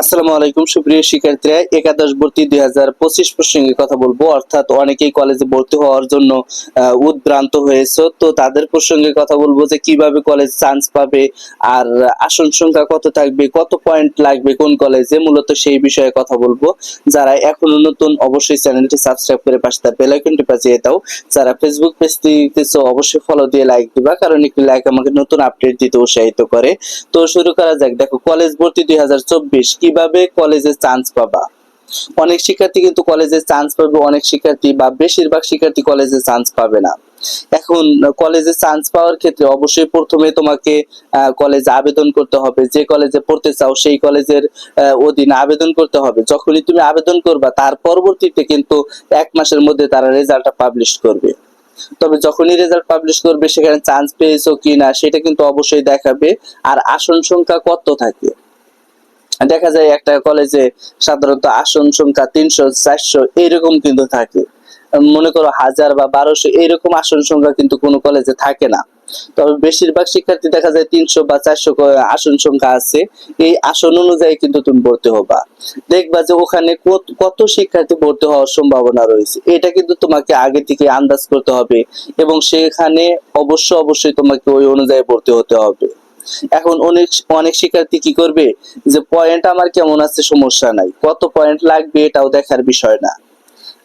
আসসালামু আলাইকুম, সুপ্রিয় শিক্ষার্থীরা। একাদশ ভর্তি দুই হাজার পঁচিশ প্রসঙ্গে কথা বলব। অর্থাৎ অনেকেই কলেজে ভর্তি হওয়ার জন্য উদ্ভ্রান্ত হয়েছে। তো তাদের প্রসঙ্গে কথা বলব যে কীভাবে কলেজ চান্স পাবে আর আসন সংখ্যা কত থাকবে, কত পয়েন্ট লাগবে কোন কলেজে, মূলত সেই বিষয়ে কথা বলব। যারা এখনও নতুন, অবশ্যই চ্যানেলটি সাবস্ক্রাইব করে পাশে তার বেল আইকনটি বাজিয়ে দাও। যারা ফেসবুক পেজ দেখতেছো, অবশ্যই ফলো দিয়ে লাইক দিবা, কারণ একটি লাইক আমাকে নতুন আপডেট দিতে উৎসাহিত করে। তো শুরু করা যাক। দেখো, কলেজ ভর্তি দুই হাজার চব্বিশ কীভাবে কলেজে চান্স পাবা? অনেক শিক্ষার্থী কিন্তু কলেজে চান্স পাবে, অনেক শিক্ষার্থী বা বেশিরভাগ শিক্ষার্থী কলেজে চান্স পাবে না। এখন কলেজে চান্স পাওয়ার ক্ষেত্রে অবশ্যই প্রথমে তোমাকে কলেজে আবেদন করতে হবে। যে কলেজে পড়তে চাও, সেই কলেজের অধীনে আবেদন করতে হবে। যখনই তুমি আবেদন করবা, তার পরবর্তীতে কিন্তু এক মাসের মধ্যে তারা রেজাল্টটা পাবলিশ করবে। তবে যখনই রেজাল্ট পাবলিশ করবে, সেখানে চান্স পেয়েছ কিনা, সেটা কিন্তু অবশ্যই দেখাবে। আর আসন সংখ্যা কত থাকে? দেখা যায় একটা কলেজে সাধারণত আসন সংখ্যা তিনশো, চারশো এইরকম কিন্তু থাকে। মনে করো হাজার বা বারোশো এইরকম আসন সংখ্যা কিন্তু কোনো কলেজে থাকে না। তবে বেশিরভাগ শিক্ষার্থী দেখা যায় তিনশো বা চারশো আসন সংখ্যা আছে। এই আসন অনুযায়ী কিন্তু তুমি ভর্তি হবা। দেখবা যে ওখানে কত- শিক্ষার্থী ভর্তি হওয়ার সম্ভাবনা রয়েছে। এটা কিন্তু তোমাকে আগে থেকে আন্দাজ করতে হবে এবং সেখানে অবশ্য অবশ্যই তোমাকে ওই অনুযায়ী ভর্তি হতে হবে। এখন অনেক অনেক শিক্ষার্থী কি করবে? যে পয়েন্ট আমার কেমন আছে, সমস্যা নাই। কত পয়েন্ট লাগবে এটাও দেখার বিষয় না।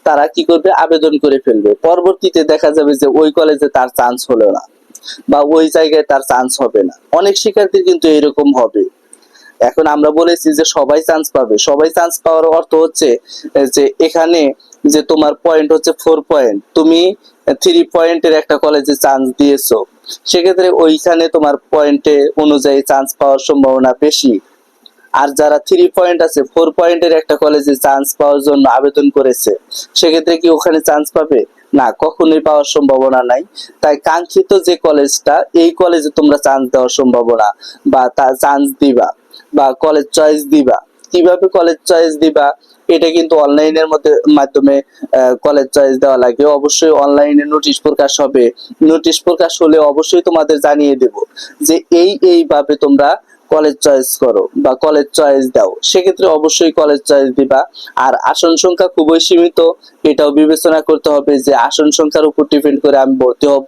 তারা কি করবে? আবেদন করে ফেলবে। পরবর্তীতে দেখা যাবে যে ওই কলেজে তার চান্স হলো না বা ওই জায়গায় তার চান্স হবে না। অনেক শিক্ষার্থী কিন্তু এরকম হবে। এখন আমরা বলেছি যে সবাই চান্স পাবে। সবাই চান্স পাওয়ার অর্থ হচ্ছে যে এখানে যে তোমার পয়েন্ট হচ্ছে ফোর পয়েন্ট তুমি থ্রি পয়েন্টের একটা কলেজে চান্স দিয়েছ। সেক্ষেত্রে ওইখানে তোমার পয়েন্টে অনুযায়ী চান্স পাওয়ার সম্ভাবনা বেশি। আর যারা থ্রি পয়েন্ট আছে ফোর পয়েন্টের একটা কলেজে চান্স পাওয়ার জন্য আবেদন করেছে, সেক্ষেত্রে কি ওখানে চান্স পাবে? না, কখনোই পাওয়ার সম্ভাবনা নাই। তাই কাঙ্ক্ষিত যে কলেজটা এই কলেজে তোমরা চান্স দেওয়ার সম্ভাবনা বা তা চান্স দিবা বা কলেজ চয়েস দিবা। কীভাবে কলেজ চয়েস দিবা, এটা কিন্তু অনলাইনের মধ্যে মাধ্যমে কলেজ চয়েস দেওয়া লাগে। অবশ্যই অনলাইনে নোটিশ প্রকাশ হবে। নোটিশ প্রকাশ হলে অবশ্যই তোমাদের জানিয়ে দেব যে এই এইভাবে তোমরা কলেজ চয়েস করো বা কলেজ চয়েস দাও। সেক্ষেত্রে অবশ্যই কলেজ চয়েস দিবা। আর আসন সংখ্যা খুবই সীমিত। এটাও বিবেচনা করতে হবে যে আসন সংখ্যার উপর ডিপেন্ড করে আমি ভর্তি হব।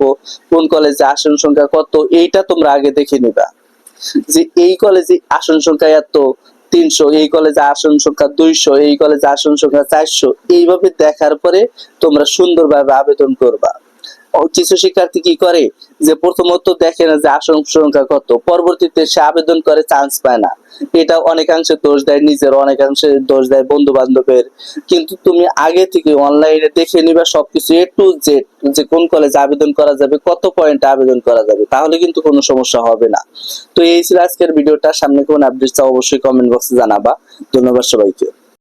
কোন কলেজে আসন সংখ্যা কত, এইটা তোমরা আগে দেখে নিবা। যে এই কলেজে আসন সংখ্যা এত তিনশো, এই কলেজে আসন সংখ্যা দুইশো, এই কলেজে আসন সংখ্যা চারশো, এইভাবে দেখার পরে তোমরা সুন্দরভাবে আবেদন করবা। কিছু শিক্ষার্থী কি করে? যে প্রথমত দেখে না যে আসন সংখ্যা কত। পরবর্তীতে সে আবেদন করে চান্স পায় না। এটা অনেকাংশে দোষ দেয়, নিজের অনেকাংশে দোষ দেয় বন্ধু বান্ধবের কিন্তু তুমি আগে থেকে অনলাইনে দেখে নিবা সবকিছু এ টু জেড যে কোন কলেজে আবেদন করা যাবে, কত পয়েন্ট আবেদন করা যাবে, তাহলে কিন্তু কোনো সমস্যা হবে না। তো এই ছিল আজকের ভিডিওটা, সামনে কোন আপডেট চাও অবশ্যই কমেন্ট বক্সে জানাবা। ধন্যবাদ সবাইকে।